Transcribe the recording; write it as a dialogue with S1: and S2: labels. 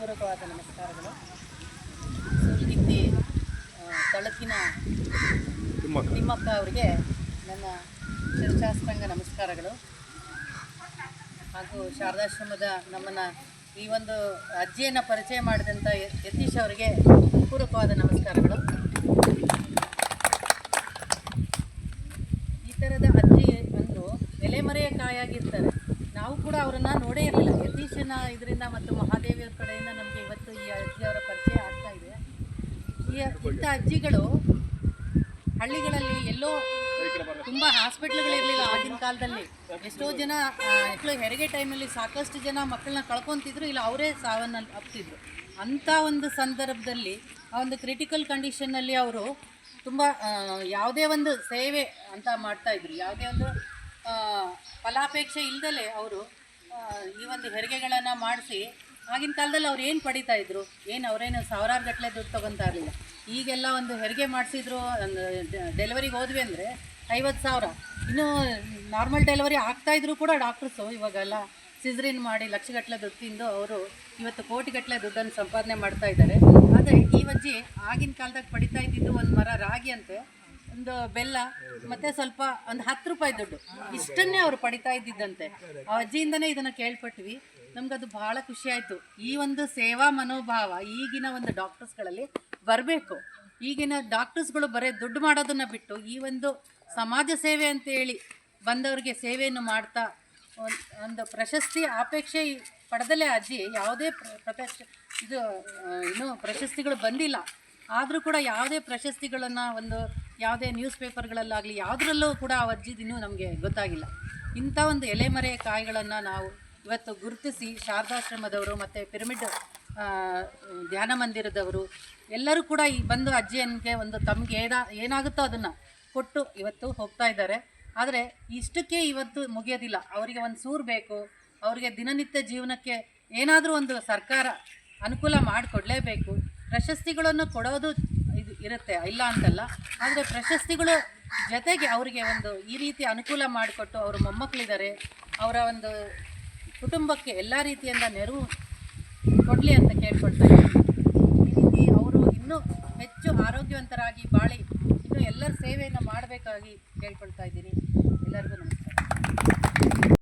S1: ಪೂರ್ವಕವಾದ ನಮಸ್ಕಾರಗಳು. ಸುಲ್ಗಿತ್ತಿ ಆ, ತಳಕಿನ ತಿಮ್ಮಕ್ಕ. ಅವರಿಗೆ ನನ್ನ ಚರ್ಚಾಸ್ತಂಗ ನಮಸ್ಕಾರಗಳು. ಹಾಗೂ ಶಾರದಾಶ್ರಮದ ನಮ್ಮನ್ನು ಈ ಒಂದು ಅಜ್ಜಿಯನ್ನು ಪರಿಚಯ ಮಾಡಿದಂಥ ಯತೀಶ್ ಅವರಿಗೆ ಪೂರ್ವಕವಾದ ನಮಸ್ಕಾರಗಳು. ಈ ಥರದ ಅಜ್ಜಿ ಒಂದು ಎಲೆಮರೆಯ ಕಾಯಾಗಿರ್ತಾರೆ. ನಾವು ಕೂಡ ಅವರನ್ನು ನೋಡೇ ಇರಲಿಲ್ಲ. ಯತೀಶನ ಇದರಿಂದ ಮತ್ತು ಮಹಾದೇವಿಯವ್ರ ಕಡೆಯಿಂದ ನಮಗೆ ಇವತ್ತು ಈ ಅಜ್ಜಿಯವರ ಪರಿಚಯ ಆಗ್ತಾ ಇದೆ ಈ ಇಂಥ ಅಜ್ಜಿಗಳು ಹಳ್ಳಿಗಳಲ್ಲಿ ಎಲ್ಲೋ ತುಂಬ ಹಾಸ್ಪಿಟ್ಲ್ಗಳಿರಲಿಲ್ಲ ಆಗಿನ ಕಾಲದಲ್ಲಿ. ಎಷ್ಟೋ ಜನ ಎಷ್ಟೋ ಹೆರಿಗೆ ಟೈಮಲ್ಲಿ ಸಾಕಷ್ಟು ಜನ ಮಕ್ಕಳನ್ನ ಕಳ್ಕೊತಿದ್ರು, ಇಲ್ಲ ಅವರೇ ಸಾವನ್ನ ಅಪ್ತಿದ್ರು. ಅಂಥ ಒಂದು ಸಂದರ್ಭದಲ್ಲಿ, ಆ ಒಂದು ಕ್ರಿಟಿಕಲ್ ಕಂಡೀಷನ್ನಲ್ಲಿ ಅವರು ತುಂಬ ಯಾವುದೇ ಒಂದು ಸೇವೆ ಅಂತ ಮಾಡ್ತಾಯಿದ್ರು ಯಾವುದೇ ಒಂದು ಫಲಾಪೇಕ್ಷೆ ಇಲ್ಲದಲೇ ಅವರು ಈ ಒಂದು ಹೆರಿಗೆಗಳನ್ನು ಮಾಡಿಸಿ ಆಗಿನ ಕಾಲದಲ್ಲಿ ಅವ್ರು ಏನು ಪಡಿತಾ ಇದ್ರು? ಏನು ಅವರೇನು ಸಾವಿರಾರು ಗಟ್ಟಲೆ ದುಡ್ಡು ತೊಗೊತಾ ಇರಲಿಲ್ಲ. ಈಗೆಲ್ಲ ಒಂದು ಹೆರಿಗೆ ಮಾಡಿಸಿದ್ರು ಡೆಲಿವರಿಗೆ ಹೋದ್ವಿ ಅಂದರೆ ಐವತ್ತು ಸಾವಿರ. ಇನ್ನೂ ನಾರ್ಮಲ್ ಡೆಲಿವರಿ ಆಗ್ತಾ ಇದ್ರು ಕೂಡ ಡಾಕ್ಟರ್ಸು ಇವಾಗೆಲ್ಲ ಸಿಜ್ರಿನ್ ಮಾಡಿ ಲಕ್ಷಗಟ್ಟಲೆ ದುಡ್ಡು ತಿಂದು ಅವರು ಇವತ್ತು ಕೋಟಿಗಟ್ಟಲೆ ದುಡ್ಡನ್ನು ಸಂಪಾದನೆ ಮಾಡ್ತಾ ಇದ್ದಾರೆ. ಆದರೆ ಈ ಅಜ್ಜಿ ಆಗಿನ ಕಾಲದಾಗ ಪಡಿತಾ ಇದ್ದಿದ್ದು ಒಂದು ಮರ ರಾಗಿ ಅಂತೆ. ಒಂದು ಬೆಲ್ಲ, ಮತ್ತೆ ಸ್ವಲ್ಪ ಒಂದು ಹತ್ತು ರೂಪಾಯಿ ದುಡ್ಡು. ಇಷ್ಟನ್ನೇ ಅವರು ಪಡಿತಾ ಇದ್ದಿದ್ದಂತೆ. ಆ ಅಜ್ಜಿಯಿಂದನೇ ಇದನ್ನು ಕೇಳ್ಪಟ್ವಿ. ಅದು ಬಹಳ ಖುಷಿ ಆಯಿತು. ಈ ಒಂದು ಸೇವಾ ಮನೋಭಾವ ಈಗಿನ ಒಂದು ಡಾಕ್ಟರ್ಸ್ಗಳಲ್ಲಿ ಬರಬೇಕು. ಈಗಿನ ಡಾಕ್ಟರ್ಸ್ಗಳು ಬರೀ ದುಡ್ಡು ಮಾಡೋದನ್ನು ಬಿಟ್ಟು ಈ ಒಂದು ಸಮಾಜ ಸೇವೆ ಅಂತೇಳಿ ಬಂದವರಿಗೆ ಸೇವೆಯನ್ನು ಮಾಡ್ತಾ ಒಂದ್- ಪ್ರಶಸ್ತಿ ಅಪೇಕ್ಷೆ ಪಡೆದಲೇ ಅಜ್ಜಿ ಯಾವುದೇ ಪ್ರ- ಇದು ಇನ್ನೂ ಪ್ರಶಸ್ತಿಗಳು ಬಂದಿಲ್ಲ. ಆದರೂ ಕೂಡ ಯಾವುದೇ ಪ್ರಶಸ್ತಿಗಳನ್ನು ಒಂದು ಯಾವುದೇ ನ್ಯೂಸ್ ಪೇಪರ್ಗಳಲ್ಲಾಗಲಿ ಯಾವುದರಲ್ಲೂ ಕೂಡ ಆ ಅಜ್ಜಿದು ಇನ್ನೂ ನಮಗೆ ಗೊತ್ತಾಗಿಲ್ಲ. ಇಂಥ ಒಂದು ಎಲೆಮರೆ ಕಾಯಿಗಳನ್ನು ನಾವು ಇವತ್ತು ಗುರುತಿಸಿ ಶಾರದಾಶ್ರಮದವರು ಮತ್ತು ಪಿರಮಿಡ್ ಧ್ಯಾನ ಮಂದಿರದವರು ಎಲ್ಲರೂ ಕೂಡ ಈ ಬಂದು ಅಜ್ಜಿಯನ್ಗೆ ಒಂದು ತಮಗೆ ಏನ, ಏನಾಗುತ್ತೋ ಅದನ್ನು ಕೊಟ್ಟು ಇವತ್ತು ಹೋಗ್ತಾ ಇದ್ದಾರೆ. ಆದರೆ ಇಷ್ಟಕ್ಕೆ ಇವತ್ತು ಮುಗಿಯೋದಿಲ್ಲ. ಅವರಿಗೆ ಒಂದು ಸೂರು ಬೇಕು, ಅವರಿಗೆ ದಿನನಿತ್ಯ ಜೀವನಕ್ಕೆ ಏನಾದರೂ ಒಂದು ಸರ್ಕಾರ ಅನುಕೂಲ ಮಾಡಿಕೊಡಲೇಬೇಕು. ಪ್ರಶಸ್ತಿಗಳನ್ನು ಕೊಡೋದು ಇರುತ್ತೆ, ಇಲ್ಲ ಅಂತಲ್ಲ. ಆದರೆ ಪ್ರಶಸ್ತಿಗಳು ಜೊತೆಗೆ ಅವರಿಗೆ ಒಂದು ಈ ರೀತಿ ಅನುಕೂಲ ಮಾಡಿಕೊಟ್ಟು ಅವರು ಮೊಮ್ಮಕ್ಕಳಿದ್ದಾರೆ ಅವರ ಒಂದು ಕುಟುಂಬಕ್ಕೆ ಎಲ್ಲ ರೀತಿಯಿಂದ ನೆರವು ಕೊಡಲಿ ಅಂತ ಕೇಳ್ಕೊಳ್ತಾರೆ ಈ ರೀತಿ ಅವರು ಇನ್ನೂ ಹೆಚ್ಚು ಆರೋಗ್ಯವಂತರಾಗಿ ಬಾಳಿ ಇನ್ನೂ ಎಲ್ಲರ ಸೇವೆಯನ್ನು ಮಾಡಬೇಕಾಗಿ ಕೇಳ್ಕೊಳ್ತಾ ಇದ್ದೀನಿ. ಎಲ್ಲರಿಗೂ ನಮಸ್ಕಾರ.